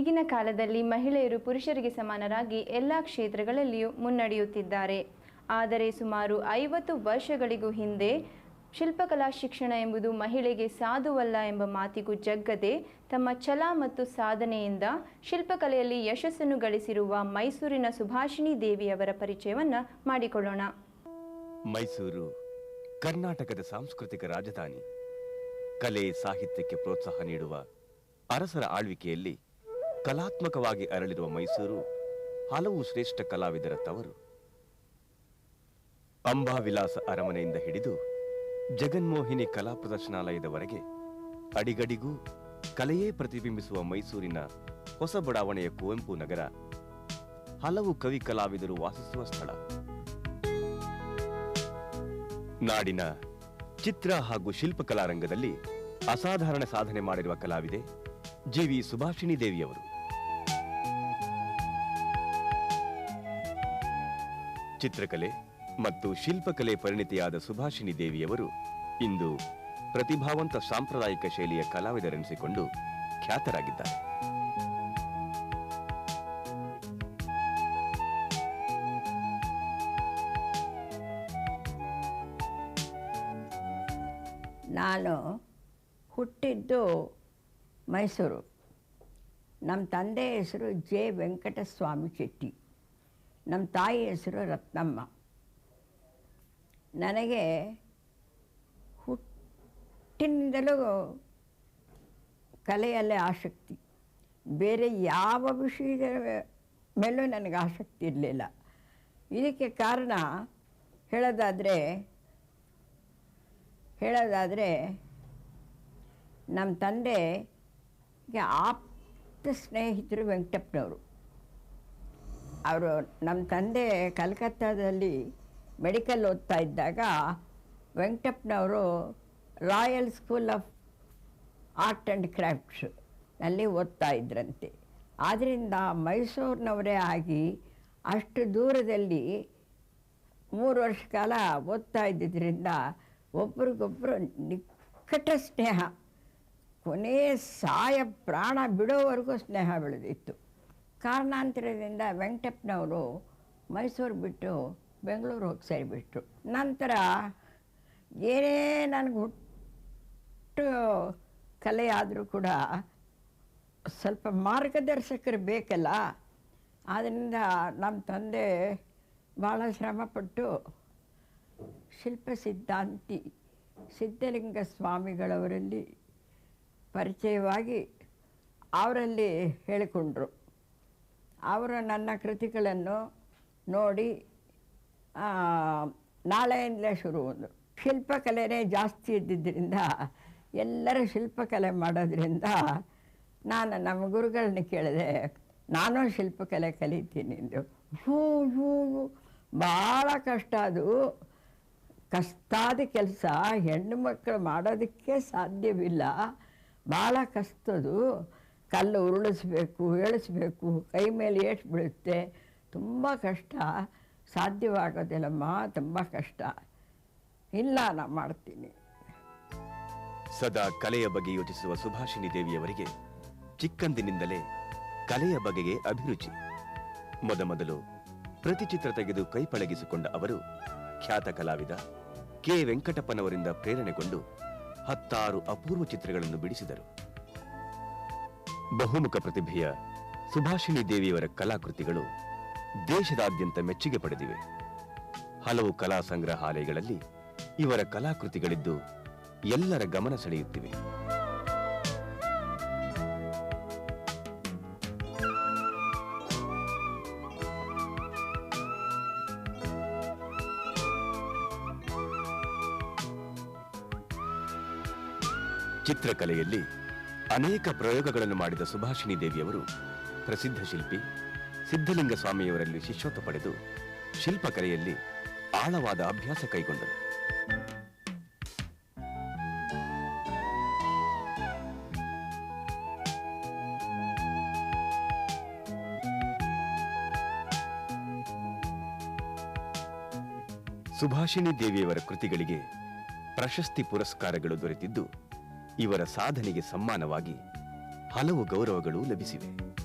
ಈಗಿನ ಕಾಲದಲ್ಲಿ ಮಹಿಳೆಯರು ಪುರುಷರಿಗೆ ಸಮಾನರಾಗಿ ಎಲ್ಲ ಕ್ಷೇತ್ರಗಳಲ್ಲಿಯೂ ಮುನ್ನಡೆಯುತ್ತಿದ್ದಾರೆ. ಆದರೆ ಸುಮಾರು ಐವತ್ತು ವರ್ಷಗಳಿಗೂ ಹಿಂದೆ ಶಿಲ್ಪಕಲಾ ಶಿಕ್ಷಣ ಎಂಬುದು ಮಹಿಳೆಗೆ ಸಾಧುವಲ್ಲ ಎಂಬ ಮಾತಿಗೂ ಜಗ್ಗದೆ ತಮ್ಮ ಛಲ ಮತ್ತು ಸಾಧನೆಯಿಂದ ಶಿಲ್ಪಕಲೆಯಲ್ಲಿ ಯಶಸ್ಸನ್ನು ಗಳಿಸಿರುವ ಮೈಸೂರಿನ ಸುಭಾಷಿಣಿ ದೇವಿಯವರ ಪರಿಚಯವನ್ನು ಮಾಡಿಕೊಳ್ಳೋಣ. ಮೈಸೂರು, ಕರ್ನಾಟಕದ ಸಾಂಸ್ಕೃತಿಕ ರಾಜಧಾನಿ. ಕಲೆ ಸಾಹಿತ್ಯಕ್ಕೆ ಪ್ರೋತ್ಸಾಹ ನೀಡುವ ಅರಸರ ಆಳ್ವಿಕೆಯಲ್ಲಿ ಕಲಾತ್ಮಕವಾಗಿ ಅರಳಿರುವ ಮೈಸೂರು ಹಲವು ಶ್ರೇಷ್ಠ ಕಲಾವಿದರ ತವರು. ಅಂಬಾವಿಲಾಸ ಅರಮನೆಯಿಂದ ಹಿಡಿದು ಜಗನ್ಮೋಹಿನಿ ಕಲಾ ಪ್ರದರ್ಶನಾಲಯದವರೆಗೆ ಅಡಿಗಡಿಗೂ ಕಲೆಯೇ ಪ್ರತಿಬಿಂಬಿಸುವ ಮೈಸೂರಿನ ಹೊಸ ಬಡಾವಣೆಯ ಕುವೆಂಪು ನಗರ ಹಲವು ಕವಿ ಕಲಾವಿದರು ವಾಸಿಸುವ ಸ್ಥಳ. ನಾಡಿನ ಚಿತ್ರ ಹಾಗೂ ಶಿಲ್ಪಕಲಾರಂಗದಲ್ಲಿ ಅಸಾಧಾರಣ ಸಾಧನೆ ಮಾಡಿರುವ ಕಲಾವಿದೆ ಜಿ ವಿ ಸುಭಾಷಿಣಿ ದೇವಿಯವರು. ಚಿತ್ರಕಲೆ ಮತ್ತು ಶಿಲ್ಪಕಲೆ ಪರಿಣಿತಿಯಾದ ಸುಭಾಷಿಣಿ ದೇವಿಯವರು ಇಂದು ಪ್ರತಿಭಾವಂತ ಸಾಂಪ್ರದಾಯಿಕ ಶೈಲಿಯ ಕಲಾವಿದರೆನಿಸಿಕೊಂಡು ಖ್ಯಾತರಾಗಿದ್ದಾರೆ. ನಾನು ಹುಟ್ಟಿದ್ದು ಮೈಸೂರು. ನಮ್ಮ ತಂದೆ ಹೆಸರು ಜೆ ವೆಂಕಟಸ್ವಾಮಿ ಶೆಟ್ಟಿ. ನಮ್ಮ ತಾಯಿ ಹೆಸರು ರತ್ನಮ್ಮ. ನನಗೆ ಹುಟ್ಟಿನಿಂದಲೂ ಕಲೆಯಲ್ಲೇ ಆಸಕ್ತಿ. ಬೇರೆ ಯಾವ ವಿಷಯದ ಮೇಲೂ ನನಗೆ ಆಸಕ್ತಿ ಇರಲಿಲ್ಲ. ಇದಕ್ಕೆ ಕಾರಣ ಹೇಳೋದಾದರೆ ಹೇಳೋದಾದರೆ ನಮ್ಮ ತಂದೆಗೆ ಆಪ್ತ ಸ್ನೇಹಿತರು ವೆಂಕಟಪ್ಪನವರು. ಅವರು ನಮ್ಮ ತಂದೆ ಕಲ್ಕತ್ತಾದಲ್ಲಿ ಮೆಡಿಕಲ್ ಓದ್ತಾ ಇದ್ದಾಗ ವೆಂಕಟಪ್ಪನವರು Royal School of Art and ಕ್ರಾಫ್ಟ್ಸ್ನಲ್ಲಿ ಓದ್ತಾ ಇದ್ರಂತೆ. ಆದ್ದರಿಂದ ಮೈಸೂರಿನವರೇ ಆಗಿ ಅಷ್ಟು ದೂರದಲ್ಲಿ ಮೂರು ವರ್ಷ ಕಾಲ ಓದ್ತಾ ಇದ್ದಿದ್ದರಿಂದ ಒಬ್ರಿಗೊಬ್ಬರು ನಿಕಟ ಸ್ನೇಹ, ಕೊನೆಯ ಸಾಯ ಪ್ರಾಣ ಬಿಡೋವರೆಗೂ ಸ್ನೇಹ ಬೆಳೆದಿತ್ತು. ಕಾರಣಾಂತರದಿಂದ ವೆಂಕಟಪ್ಪನವರು ಮೈಸೂರು ಬಿಟ್ಟು ಬೆಂಗಳೂರು ಹೋಗಿ ಸೇರಿಬಿಟ್ರು. ನಂತರ ಏನೇ ನನಗೆ ಹುಟ್ಟು ಕಲೆ ಆದರೂ ಕೂಡ ಸ್ವಲ್ಪ ಮಾರ್ಗದರ್ಶಕರು ಬೇಕಲ್ಲ ಆದ್ದರಿಂದ ನಮ್ಮ ತಂದೆ ಭಾಳ ಶ್ರಮಪಟ್ಟು ಶಿಲ್ಪ ಸಿದ್ಧಾಂತಿ ಸಿದ್ಧಲಿಂಗ ಸ್ವಾಮಿಗಳವರಲ್ಲಿ ಪರಿಚಯವಾಗಿ ಅವರಲ್ಲಿ ಹೇಳಿಕೊಂಡ್ರು. ಅವರು ನನ್ನ ಕೃತಿಗಳನ್ನು ನೋಡಿ ನಾಳೆಯಿಂದಲೇ ಶುರು. ಒಂದು ಶಿಲ್ಪಕಲೆನೇ ಜಾಸ್ತಿ ಇದ್ದಿದ್ದರಿಂದ ಎಲ್ಲರೂ ಶಿಲ್ಪಕಲೆ ಮಾಡೋದ್ರಿಂದ ನಾನು ನಮ್ಮ ಗುರುಗಳನ್ನ ಕೇಳಿದೆ ನಾನು ಶಿಲ್ಪಕಲೆ ಕಲಿತೀನಿ ಎಂದು. ಹ್ಞೂ ಹ್ಞೂ, ಭಾಳ ಕಷ್ಟ ಅದು. ಕಷ್ಟಾದ ಕೆಲಸ ಹೆಣ್ಣು ಮಕ್ಕಳು ಮಾಡೋದಕ್ಕೆ ಸಾಧ್ಯವಿಲ್ಲ. ಭಾಳ ಕಷ್ಟದು. ಕಲ್ಲು ಉರುಳಿಸ್ಬೇಕು, ಏಳಿಸ್ಬೇಕು, ಕೈ ಮೇಲೆ ಏಟು ಬೀಳುತ್ತೆ. ತುಂಬ ಕಷ್ಟ. ಸಾಧ್ಯವಾಗೋದಿಲ್ಲಮ್ಮ, ತುಂಬ ಕಷ್ಟ. ಇಲ್ಲ, ನಾನು ಮಾಡ್ತೀನಿ. ಸದಾ ಕಲೆಯ ಬಗ್ಗೆ ಯೋಚಿಸುವ ಸುಭಾಷಿಣಿ ದೇವಿಯವರಿಗೆ ಚಿಕ್ಕಂದಿನಿಂದಲೇ ಕಲೆಯ ಬಗೆಗೆ ಅಭಿರುಚಿ. ಮೊದಮೊದಲು ಪ್ರತಿಚಿತ್ರ ತೆಗೆದು ಕೈ ಪಳಗಿಸಿಕೊಂಡ ಅವರು ಖ್ಯಾತ ಕಲಾವಿದ ಕೆ. ವೆಂಕಟಪ್ಪನವರಿಂದ ಪ್ರೇರಣೆಗೊಂಡು ಹತ್ತಾರು ಅಪೂರ್ವ ಚಿತ್ರಗಳನ್ನು ಬಿಡಿಸಿದರು. ಬಹುಮುಖ ಪ್ರತಿಭೆಯ ಸುಭಾಷಿಣಿ ದೇವಿಯವರ ಕಲಾಕೃತಿಗಳು ದೇಶದಾದ್ಯಂತ ಮೆಚ್ಚುಗೆ ಪಡೆದಿವೆ. ಹಲವು ಕಲಾ ಸಂಗ್ರಹಾಲಯಗಳಲ್ಲಿ ಇವರ ಕಲಾಕೃತಿಗಳಿದ್ದು ಎಲ್ಲರ ಗಮನ ಸೆಳೆಯುತ್ತಿವೆ. ಚಿತ್ರಕಲೆಯಲ್ಲಿ ಅನೇಕ ಪ್ರಯೋಗಗಳನ್ನು ಮಾಡಿದ ಸುಭಾಷಿಣಿ ದೇವಿಯವರು ಪ್ರಸಿದ್ಧ ಶಿಲ್ಪಿ ಸಿದ್ಧಲಿಂಗ ಸ್ವಾಮಿಯವರಲ್ಲಿ ಶಿಷ್ಯತ್ವ ಪಡೆದು ಶಿಲ್ಪಕಲೆಯಲ್ಲಿ ಆಳವಾದ ಅಭ್ಯಾಸ ಕೈಗೊಂಡರು. ಸುಭಾಷಿಣಿ ದೇವಿಯವರ ಕೃತಿಗಳಿಗೆ ಪ್ರಶಸ್ತಿ ಪುರಸ್ಕಾರಗಳು ದೊರೆತಿದ್ದು ಇವರ ಸಾಧನೆಗೆ ಸಮ್ಮಾನವಾಗಿ ಹಲವು ಗೌರವಗಳು ಲಭಿಸಿವೆ.